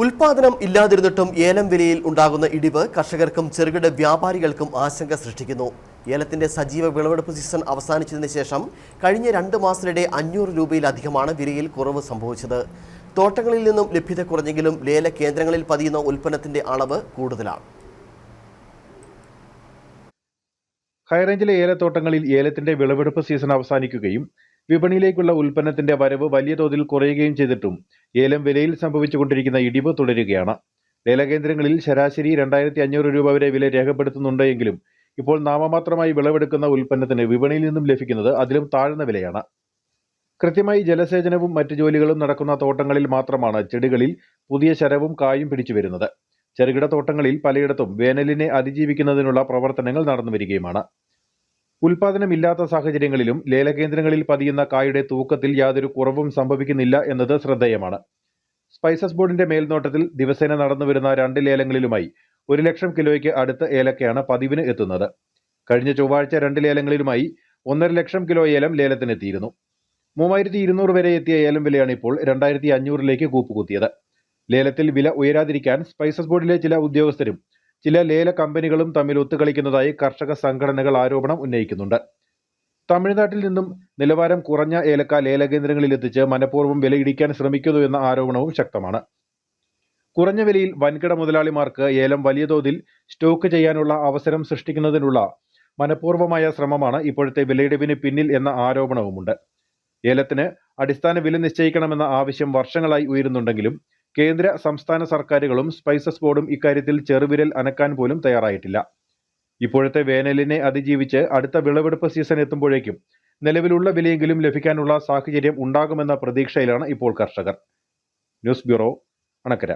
ഉൽപാദനം ഇല്ലാതിരുന്നിട്ടും ഏലം വിലയിൽ ഉണ്ടാകുന്ന ഇടിവ് കർഷകർക്കും ചെറുകിട വ്യാപാരികൾക്കും ആശങ്ക സൃഷ്ടിക്കുന്നു. ഏലത്തിന്റെ സജീവ വിളവെടുപ്പ് സീസൺ അവസാനിച്ചതിന് ശേഷം കഴിഞ്ഞ രണ്ട് മാസത്തിനിടെ അഞ്ഞൂറ് രൂപയിലധികമാണ് വിലയിൽ കുറവ് സംഭവിച്ചത്. തോട്ടങ്ങളിൽ നിന്നും ലഭ്യത കുറഞ്ഞെങ്കിലും ലേല കേന്ദ്രങ്ങളിൽ പതിയുന്ന ഉൽപ്പന്നത്തിന്റെ അളവ് കൂടുതലാണ്. ഹൈറേഞ്ചിലെ ഏലത്തോട്ടങ്ങളിൽ ഏലത്തിന്റെ വിളവെടുപ്പ് സീസൺ അവസാനിക്കുകയും വിപണിയിലേക്കുള്ള ഉൽപ്പന്നത്തിന്റെ വരവ് വലിയ തോതിൽ കുറയുകയും ചെയ്തിട്ടും ഏലം വിലയിൽ സംഭവിച്ചുകൊണ്ടിരിക്കുന്ന ഇടിവ് തുടരുകയാണ്. ലേലകേന്ദ്രങ്ങളിൽ ശരാശരി രണ്ടായിരത്തി അഞ്ഞൂറ് രൂപ വരെ വില രേഖപ്പെടുത്തുന്നുണ്ട് എങ്കിലും ഇപ്പോൾ നാമമാത്രമായി വിളവെടുക്കുന്ന ഉൽപ്പന്നത്തിന് വിപണിയിൽ നിന്നും ലഭിക്കുന്നത് അതിലും താഴ്ന്ന വിലയാണ്. കൃത്യമായി ജലസേചനവും മറ്റു ജോലികളും നടക്കുന്ന തോട്ടങ്ങളിൽ മാത്രമാണ് ചെടികളിൽ പുതിയ ശരവും കായും പിടിച്ചു വരുന്നത്. ചെറുകിട തോട്ടങ്ങളിൽ പലയിടത്തും വേനലിനെ അതിജീവിക്കുന്നതിനുള്ള പ്രവർത്തനങ്ങൾ നടന്നു വരികയുമാണ്. ഉൽപാദനമില്ലാത്ത സാഹചര്യങ്ങളിലും ലേലകേന്ദ്രങ്ങളിൽ പതിയുന്ന കായുടെ തൂക്കത്തിൽ യാതൊരു കുറവും സംഭവിക്കുന്നില്ല എന്നത് ശ്രദ്ധേയമാണ്. സ്പൈസസ് ബോർഡിന്റെ മേൽനോട്ടത്തിൽ ദിവസേന നടന്നുവരുന്ന രണ്ട് ലേലങ്ങളിലുമായി ഒരു ലക്ഷം കിലോയ്ക്ക് അടുത്ത ഏലക്കയാണ് പതിവിന് എത്തുന്നത്. കഴിഞ്ഞ ചൊവ്വാഴ്ച രണ്ട് ലേലങ്ങളിലുമായി ഒന്നര ലക്ഷം കിലോ ഏലം ലേലത്തിനെത്തിയിരുന്നു. മൂവായിരത്തി ഇരുന്നൂറ് വരെ എത്തിയ ഏലം വിലയാണ് ഇപ്പോൾ രണ്ടായിരത്തി അഞ്ഞൂറിലേക്ക് കൂപ്പുകുത്തിയത്. ലേലത്തിൽ വില ഉയരാതിരിക്കാൻ സ്പൈസസ് ബോർഡിലെ ചില ഉദ്യോഗസ്ഥരും ചില ലേല കമ്പനികളും തമ്മിൽ ഒത്തുകളിക്കുന്നതായി കർഷക സംഘടനകൾ ആരോപണം ഉന്നയിക്കുന്നുണ്ട്. തമിഴ്നാട്ടിൽ നിന്നും നിലവാരം കുറഞ്ഞ ഏലക്ക ലേലകേന്ദ്രങ്ങളിൽ എത്തിച്ച് മനഃപൂർവം വിലയിടിക്കാൻ ശ്രമിക്കുന്നു എന്ന ആരോപണവും ശക്തമാണ്. കുറഞ്ഞ വിലയിൽ വൻകിട മുതലാളിമാർക്ക് ഏലം വലിയ തോതിൽ സ്റ്റോക്ക് ചെയ്യാനുള്ള അവസരം സൃഷ്ടിക്കുന്നതിനുള്ള മനഃപൂർവമായ ശ്രമമാണ് ഇപ്പോഴത്തെ വിലയിടിവിന് പിന്നിൽ എന്ന ആരോപണവുമുണ്ട്. ഏലത്തിന് അടിസ്ഥാന വില നിശ്ചയിക്കണമെന്ന ആവശ്യം വർഷങ്ങളായി ഉയരുന്നുണ്ടെങ്കിലും കേന്ദ്ര സംസ്ഥാന സർക്കാരുകളും സ്പൈസസ് ബോർഡും ഇക്കാര്യത്തിൽ ചെറുവിരൽ അനക്കാൻ പോലും തയ്യാറായിട്ടില്ല. ഇപ്പോഴത്തെ വേനലിനെ അതിജീവിച്ച് അടുത്ത വിളവെടുപ്പ് സീസൺ എത്തുമ്പോഴേക്കും നിലവിലുള്ള വിലയെങ്കിലും ലഭിക്കാനുള്ള സാഹചര്യം ഉണ്ടാകുമെന്ന പ്രതീക്ഷയിലാണ് ഇപ്പോൾ കർഷകർ. News bureau Anakkara.